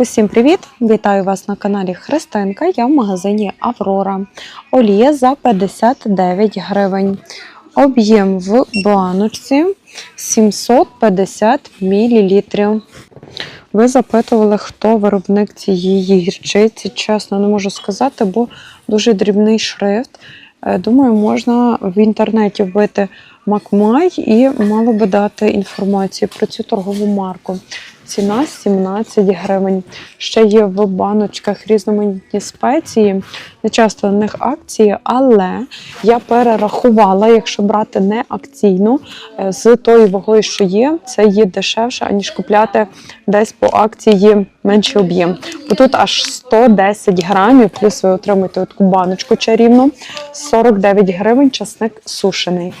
Усім привіт! Вітаю вас на каналі Христинка. Я в магазині Аврора. Олія за 59 гривень. Об'єм в баночці 750 мл. Ви запитували, хто виробник цієї гірчиці. Чесно, не можу сказати, бо дуже дрібний шрифт. Е, Думаю, можна в інтернеті вбити Макмай і мало би дати інформацію про цю торгову марку. Ціна 17 гривень. Ще є в баночках різноманітні спеції. Не часто на них акції, але я перерахувала, якщо брати не акційну, е, з тою вагою, що є, це є дешевше, аніж купляти десь по акції менший об'єм. Бо тут аж 110 грамів, плюс ви отримуєте таку баночку чарівну, 49 гривень часник сушений.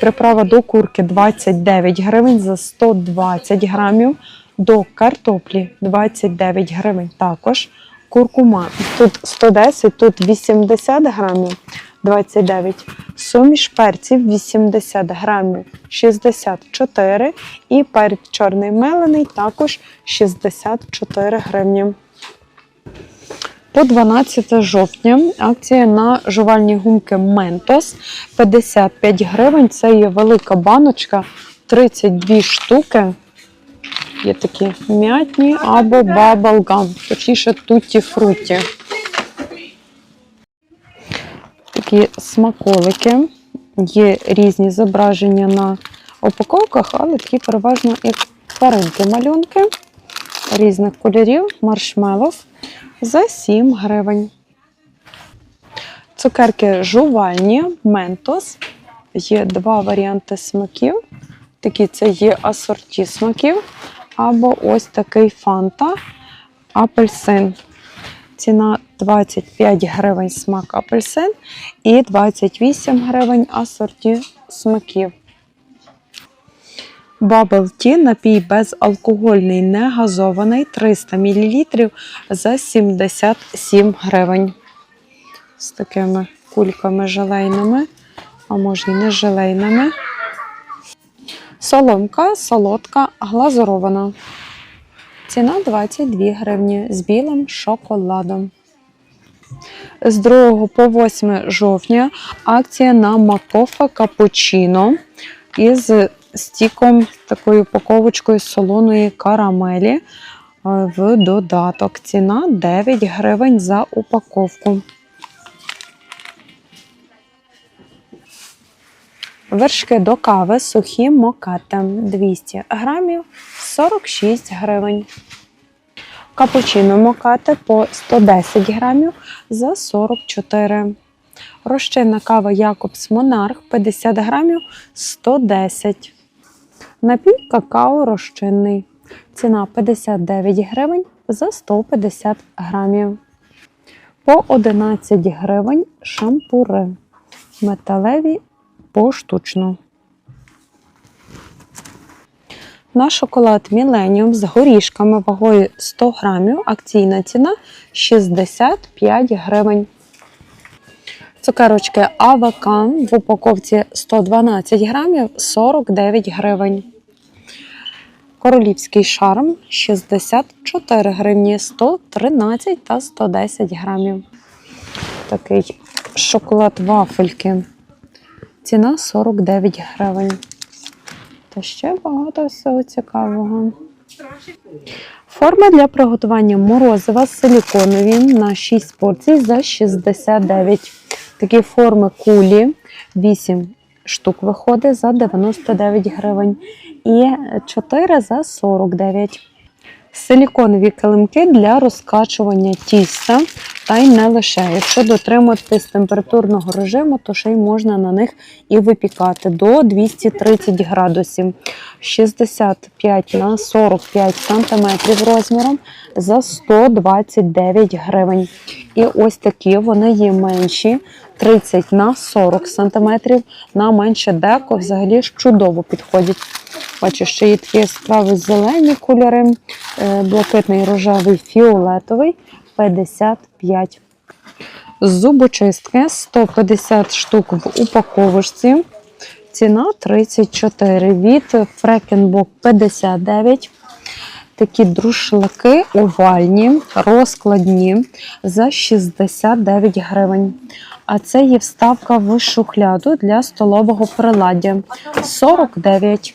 Приправа до курки 29 гривень за 120 грамів. До картоплі 29 гривень також. Куркума тут 110, тут 80 грамів 29. Суміш перців 80 грамів 64. І перець чорний мелений також 64 гривні. По 12 жовтня акція на жувальні гумки Mentos 55 гривень. Це є велика баночка, 32 штуки. Є такі м'ятні або bubblegum, точніше туті фруті. Такі смаколики. Є різні зображення на упаковках, але такі переважно як тваринки малюнки різних кольорів, маршмелов за 7 гривень. Цукерки жувальні, ментос. Є два варіанти смаків. Такі це є асорті смаків. Або ось такий фанта апельсин. Ціна 25 гривень смак апельсин і 28 гривень асорті смаків. Bubble Tea напій безалкогольний, негазований 300 мл за 77 гривень. З такими кульками желейними, а може і не желейними. Соломка, солодка, глазурована. Ціна 22 гривні з білим шоколадом. З 2 по 8 жовтня акція на Макофа Капучино із стіком такою упаковочкою солоної карамелі е, в додаток. Ціна 9 гривень за упаковку. Вершки до кави сухі мокати 200 грамів 46 гривень. Капучино мокати по 110 грамів за 44. Розчинна кава Якобс Монарх 50 грамів 110. Напій какао розчинний. Ціна 59 гривень за 150 грамів. По 11 гривень шампури. Металеві поштучно. На шоколад Millennium з горішками вагою 100 грамів. Акційна ціна 65 гривень. Цукерочки Авакан в упаковці 112 грамів 49 гривень. Королівський шарм 64 гривні 113 та 110 грамів. Такий шоколад вафельки. Ціна 49 гривень. Та ще багато всього цікавого. Форми для приготування морозива силіконові на 6 порцій за 69. Такі форми кулі 8 штук виходить за 99 гривень. І 4 за 49. Силіконові килимки для розкачування тіста, та й не лише. Якщо дотримуватись температурного режиму, то ще й можна на них і випікати до 230 градусів. 65 на 45 сантиметрів розміром за 129 гривень. І ось такі вони є менші. 30 на 40 сантиметрів на менше деко взагалі чудово підходять. Бачу, ще є такі яскраві зелені кольори, е, блакитний, рожевий, фіолетовий 55. Зубочистки 150 штук в упаковочці. Ціна 34 від Фрекенбок 59. такі друшлаки овальні, розкладні за 69 гривень. А це є вставка в шухляду для столового приладдя 49.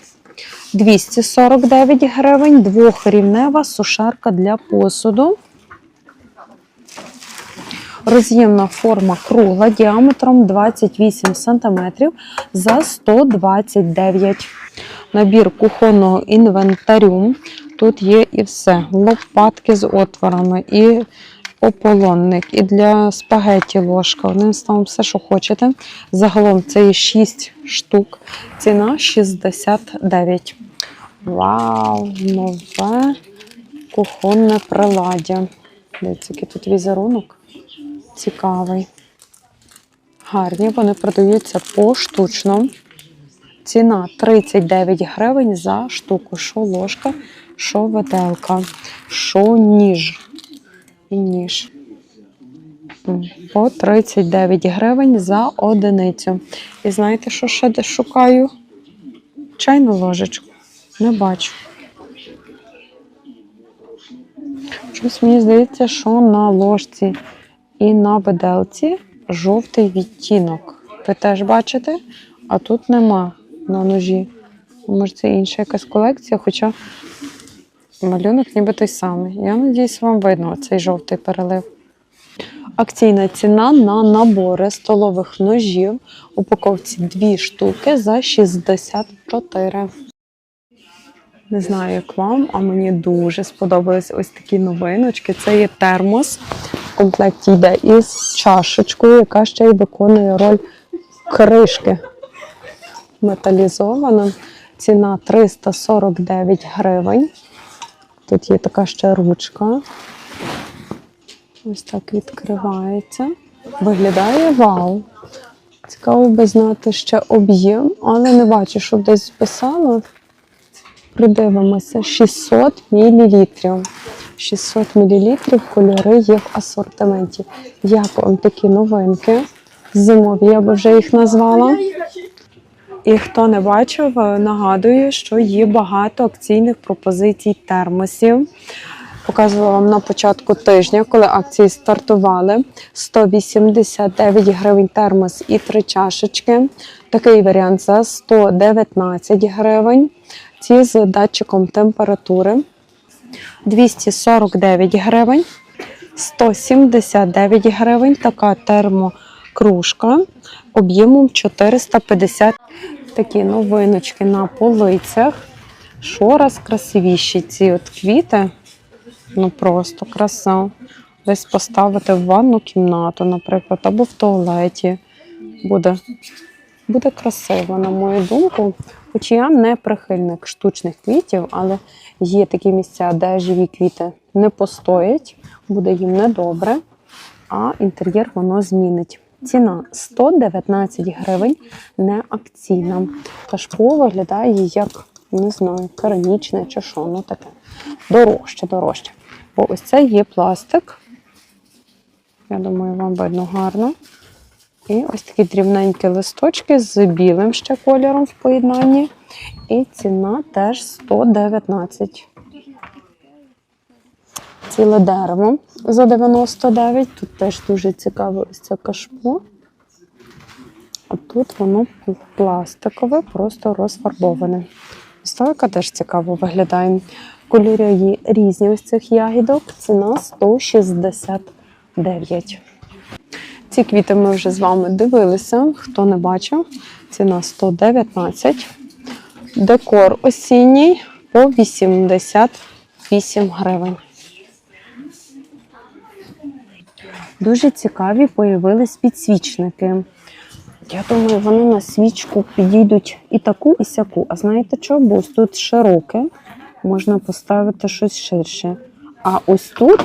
249 гривень, двохрівнева сушарка для посуду. Роз'ємна форма кругла діаметром 28 см за 129 Набір кухонного інвентарю. Тут є і все: лопатки з отворами, і ополонник, і для спагеті ложка. Одним словом, все, що хочете. Загалом це є 6 штук. Ціна 69. Вау, нове кухонне приладдя. Дивіться, який тут візерунок. Цікавий. Гарні, вони продаються поштучно. Ціна 39 гривень за штуку. Що ложка, що виделка, що ніж. І ніж. По 39 гривень за одиницю. І знаєте, що ще шукаю? Чайну ложечку. Не бачу. Щось мені здається, що на ложці і на виделці жовтий відтінок. Ви теж бачите? А тут нема на ножі. Може, це інша якась колекція, хоча малюнок ніби той самий. Я надіюсь, вам видно цей жовтий перелив. Акційна ціна на набори столових ножів. Упаковці 2 штуки за 64. Не знаю, як вам, а мені дуже сподобались ось такі новиночки. Це є термос. В комплекті йде із чашечкою, яка ще й виконує роль кришки. Металізована. Ціна 349 гривень. Тут є така ще ручка. Ось так відкривається. Виглядає вау. Цікаво би знати ще об'єм, але не бачу, щоб десь писало. Придивимося, 600 мл. 600 мл кольори є в асортименті. Як вам такі новинки? Зимові, я би вже їх назвала. І хто не бачив, е, нагадую, що є багато акційних пропозицій термосів. Показувала вам на початку тижня, коли акції стартували. 189 гривень термос і три чашечки. Такий варіант за 119 гривень. Ці з датчиком температури 249 гривень, 179 гривень. Така термокружка об'ємом 450. Такі новиночки на полицях. Шораз красивіші ці от квіти. Ну просто краса. Десь поставити в ванну кімнату, наприклад, або в туалеті. Буде, буде красиво, на мою думку. Хоч я не прихильник штучних квітів, але є такі місця, де живі квіти не постоять, буде їм недобре, а інтер'єр воно змінить. Ціна 119 гривень, не акційна. Кашпо виглядає як, не знаю, керамічне чи що, ну таке. Дорожче, дорожче. Бо ось це є пластик. Я думаю, вам видно гарно. І ось такі дрібненькі листочки з білим ще кольором в поєднанні. І ціна теж 119. Ціле дерево за 99. Тут теж дуже цікаве ось це кашпо. А тут воно пластикове, просто розфарбоване. Стойка теж цікаво виглядає. Кольори є різні ось цих ягідок. Ціна 169. Ці квіти ми вже з вами дивилися. Хто не бачив, ціна 119. Декор осінній по 88 гривень. Дуже цікаві появились підсвічники. Я думаю, вони на свічку підійдуть і таку, і сяку. А знаєте що? Бо ось тут широке, можна поставити щось ширше. А ось тут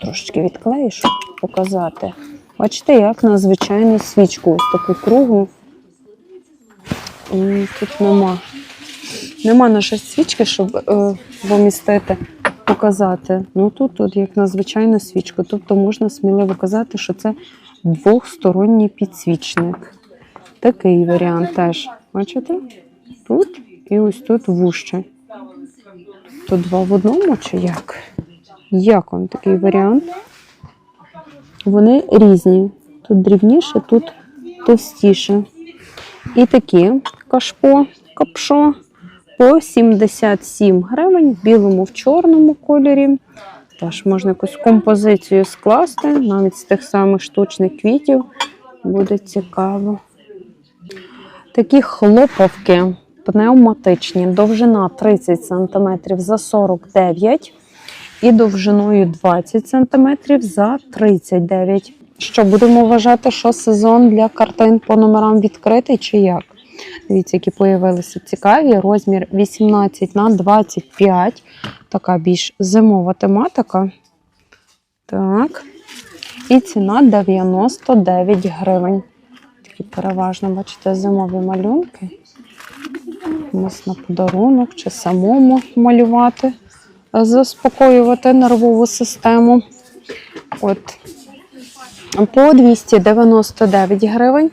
трошечки відклею, щоб показати. Бачите, як на звичайну свічку, ось таку кругу. М, Тут нема. Нема нашої свічки, щоб е, помістити, показати. Ну тут, тут як на звичайну свічку. Тобто можна сміливо казати, що це двохсторонній підсвічник. Такий варіант теж. Бачите? Тут і ось тут вужче. Тут два в одному чи як? Як вам такий варіант? Вони різні. Тут дрібніше, тут товстіше. І такі кашпо, капшо по 77 гривень в білому, в чорному кольорі. Теж можна якусь композицію скласти, навіть з тих самих штучних квітів. Буде цікаво. Такі хлопавки пневматичні, довжина 30 см за 49 і довжиною 20 см за 39. Що будемо вважати, що сезон для картин по номерам відкритий чи як? Дивіться, які появилися цікаві. Розмір 18 на 25. Така більш зимова тематика. Так. І ціна 99 гривень. Такі переважно, бачите, зимові малюнки. Комусь на подарунок чи самому малювати, заспокоювати нервову систему. От. По 299 гривень.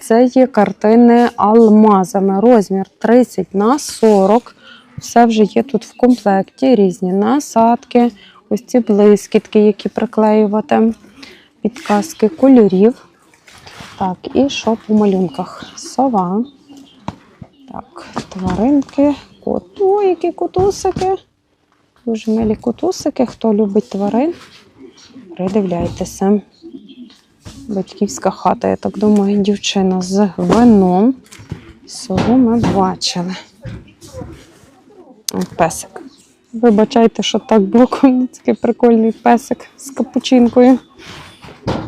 Це є картини алмазами. Розмір 30 на 40. Все вже є тут в комплекті. Різні насадки, ось ці блискітки, які приклеювати, підказки кольорів. Так, і що по малюнках? Сова. Так, тваринки, коту, які кутусики. Дуже милі кутусики. Хто любить тварин, придивляйтеся. Батьківська хата, я так думаю, дівчина з вином. Сову ми бачили. О, Песик. Вибачайте, що так блоком такий прикольний песик з капучинкою.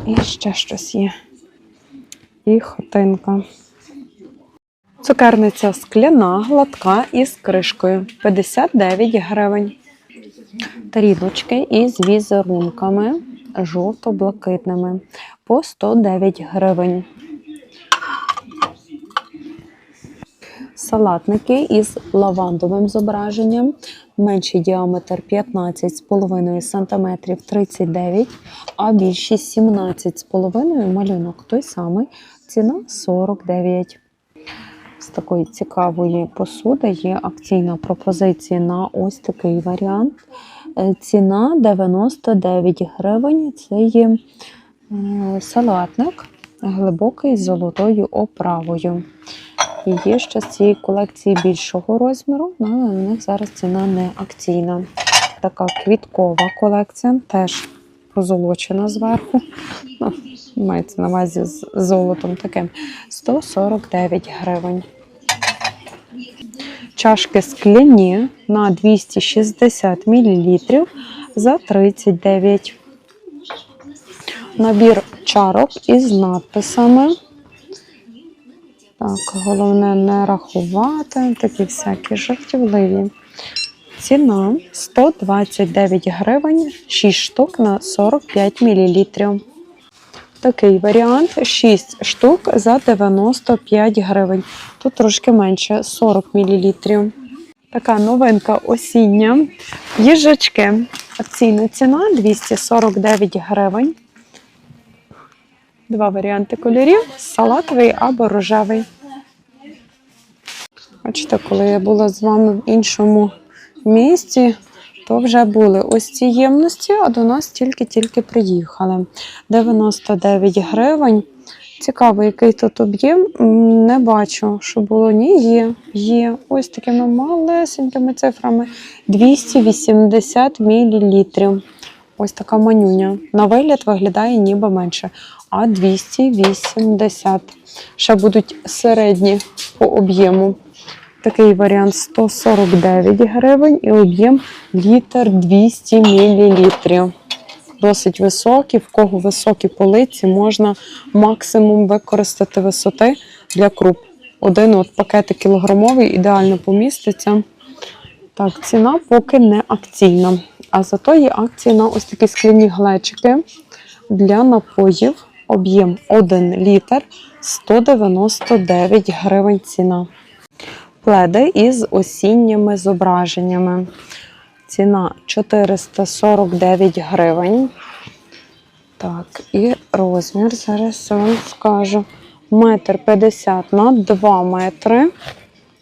І ще щось є. І хатинка. Цукерниця скляна, гладка і з кришкою 59 гривень. Тарілочки із візерунками жовто-блакитними по 109 гривень. Салатники із лавандовим зображенням. Менший діаметр 15,5 см 39, а більший 17,5 малюнок той самий. Ціна 49. З такої цікавої посуди є акційна пропозиція на ось такий варіант. Е, Ціна 99 гривень. Це є салатник глибокий з золотою оправою. І є ще з цієї колекції більшого розміру, але в них зараз ціна не акційна. Така квіткова колекція, теж позолочена зверху. Ну, мається на увазі з золотом таким. 149 гривень. Чашки скляні на 260 мл за 39. Набір чарок із надписами. Так, головне не рахувати, такі всякі жартівливі. Ціна 129 гривень, 6 штук на 45 мл. Такий варіант 6 штук за 95 гривень. Тут трошки менше 40 мл. Така новинка осіння. Їжачки. Акційна ціна 249 гривень. Два варіанти кольорів: салатовий або рожевий. Бачите, коли я була з вами в іншому місті, то вже були ось ці ємності, а до нас тільки-тільки приїхали. 99 гривень. Цікаво, який тут об'єм. Не бачу, що було. Ні, є. Є. Ось такими малесенькими цифрами. 280 мл. Ось така манюня. На вигляд виглядає ніби менше. А 280. Ще будуть середні по об'єму. Такий варіант 149 гривень і об'єм літр 200 мл. Досить високі. В кого високі полиці, можна максимум використати висоти для круп. Один от пакетик кілограмовий ідеально поміститься. Так, ціна поки не акційна. А зато є акція на ось такі скляні глечики для напоїв. Об'єм 1 літр 199 гривень ціна. Пледи із осінніми зображеннями. Ціна 449 гривень. Так, і розмір зараз я вам скажу. Метр 50 на 2 метри.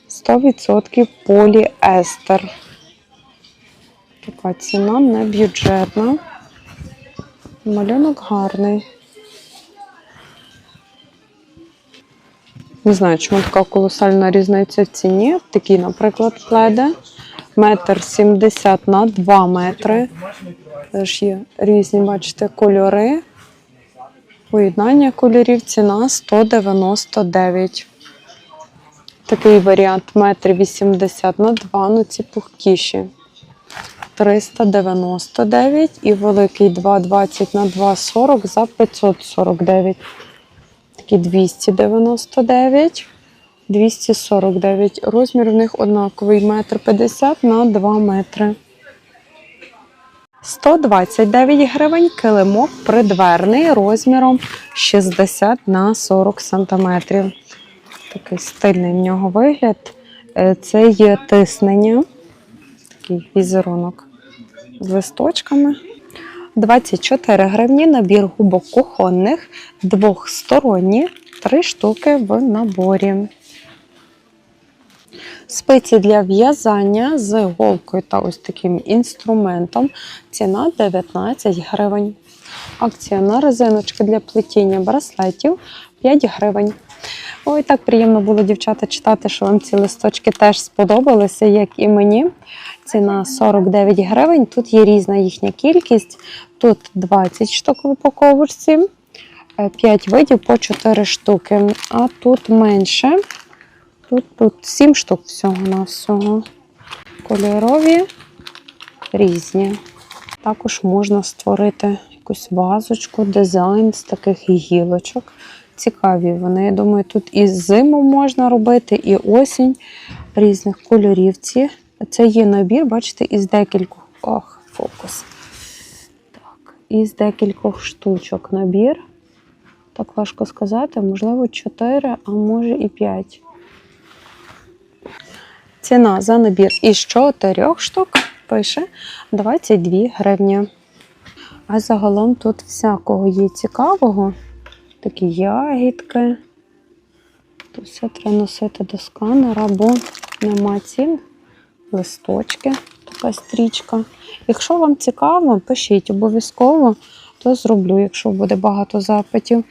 100% поліестер. Така ціна не бюджетна. Малюнок гарний. Не знаю, чому така колосальна різниця в ціні. Такі, наприклад, пледи. Метр сімдесят на 2 метри. Теж є різні, бачите, кольори. Поєднання кольорів ціна 199. Такий варіант метр 80 на 2, ну ці пухкіші. 399 і великий 2,20 на 2,40 за 549. Такі 299, 249. Розмір в них однаковий метр 50 на 2 метри. 129 гривень килимок придверний розміром 60 на 40 сантиметрів. Такий стильний в нього вигляд. Е, Це є тиснення, такий візерунок з листочками. 24 гривні набір губок кухонних, двохсторонні, три штуки в наборі. Спиці для в'язання з голкою та ось таким інструментом. Ціна 19 гривень. Акція на резиночки для плетіння браслетів 5 гривень. Ой, так приємно було, дівчата, читати, що вам ці листочки теж сподобалися, як і мені. Ціна 49 гривень. Тут є різна їхня кількість. Тут 20 штук в упаковочці, 5 видів по 4 штуки. А тут менше. Тут, тут 7 штук всього на всього. Кольорові різні. Також можна створити якусь вазочку, дизайн з таких гілочок. Цікаві вони. Я думаю, тут і зиму можна робити, і осінь різних кольорів. Ці. Це є набір, бачите, із декількох. Ох, фокус. Так, із декількох штучок набір. Так важко сказати, можливо, 4, а може і 5. Ціна за набір із 4 штук пише 22 гривні. А загалом тут всякого є цікавого. Такі ягідки. Тут все треба носити до сканера, бо нема цін. Листочки, така стрічка. Якщо вам цікаво, пишіть обов'язково, то зроблю, якщо буде багато запитів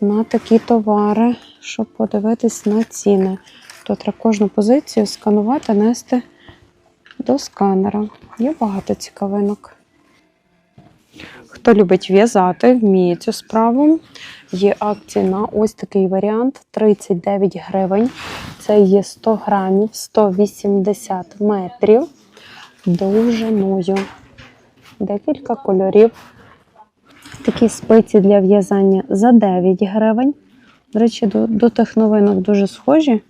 на такі товари, щоб подивитись на ціни. То треба кожну позицію сканувати, нести до сканера. Є багато цікавинок. Хто любить в'язати, вміє цю справу. Є акції на ось такий варіант 39 гривень. Це є 100 грамів, 180 метрів довжиною. Декілька кольорів. Такі спиці для в'язання за 9 гривень. До речі, до, до тих новинок дуже схожі.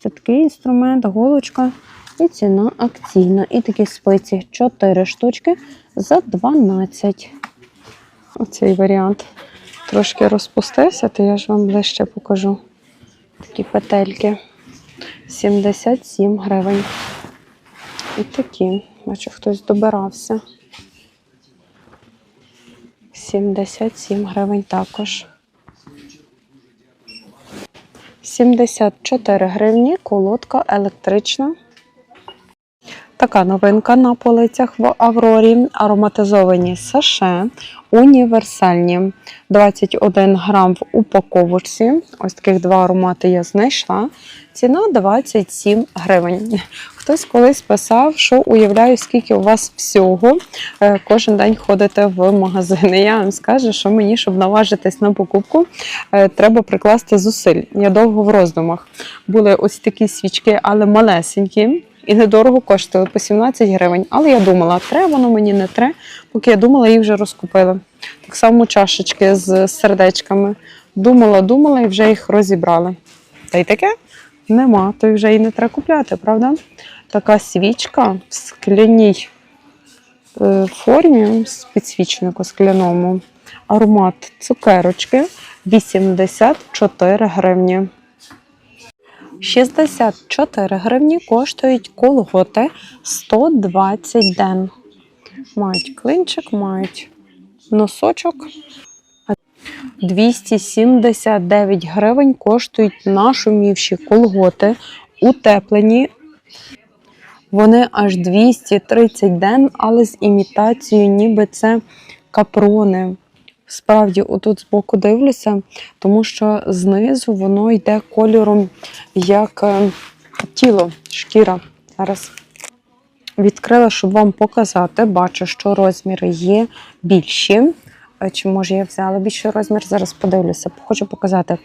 Це такий інструмент, голочка і ціна акційна. І такі спиці 4 штучки за 12. Оцей варіант трошки розпустився, то я ж вам ближче покажу. Такі петельки. 77 гривень. І такі. Бачу, хтось добирався. 77 гривень також. 74 гривні колодка електрична. Така новинка на полицях в Аврорі. Ароматизовані саше, універсальні. 21 грам в упаковочці. Ось таких два аромати я знайшла. Ціна 27 гривень. Хтось колись писав, що уявляю, скільки у вас всього е, кожен день ходите в магазини. Я вам скажу, що мені, щоб наважитись на покупку, е, треба прикласти зусиль. Я довго в роздумах. Були ось такі свічки, але малесенькі. І недорого коштували по 17 гривень. Але я думала, треба воно мені не треба, поки я думала, їх вже розкупили. Так само чашечки з сердечками. Думала, думала і вже їх розібрали. Та й таке нема, то вже і не треба купляти, правда? Така свічка в скляній е, формі, з підсвічнику скляному. Аромат цукерочки 84 гривні. 64 гривні коштують колготи 120 ден. Мають клинчик, мають носочок. А 279 гривень коштують нашумівші колготи, утеплені Вони аж 230 ден, але з імітацією, ніби це капрони. Справді, отут збоку дивлюся, тому що знизу воно йде кольором як е, тіло, шкіра. Зараз відкрила, щоб вам показати. Бачу, що розміри є більші. Чи може я взяла більший розмір? Зараз подивлюся. Хочу показати.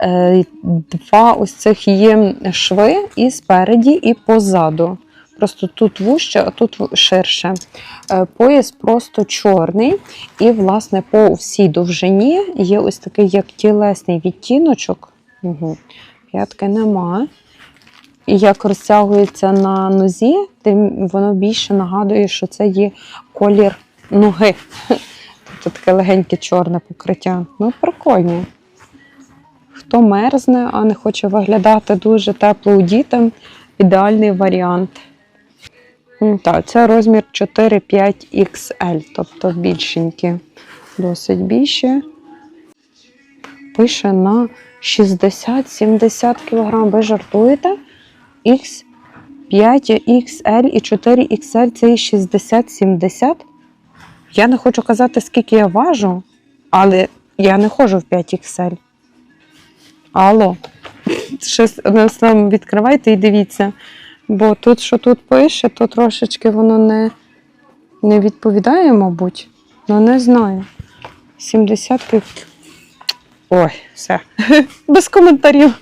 Е, Два ось цих є шви і спереді, і позаду. Просто тут вужче, а тут ширше. Е, Пояс просто чорний, і, власне, по всій довжині є ось такий як тілесний відтіночок. Угу. П'ятки нема. І як розтягується на нозі, тим воно більше нагадує, що це є колір ноги. Тобто таке легеньке чорне покриття. Ну, прикольно. Хто мерзне, а не хоче виглядати дуже тепло у дітям, ідеальний варіант. Так, це розмір 4-5 XL, тобто більшенькі. Досить більші. Пише на 60-70 кг. Ви жартуєте? X 5 XL і 4 XL це і 60-70. Я не хочу казати, скільки я важу, але я не ходжу в 5 XL. Алло, щось одним відкривайте і дивіться. Бо тут, що тут пише, то трошечки воно не, не відповідає, мабуть. Ну, не знаю. 70 пів. Ой, все. Без коментарів.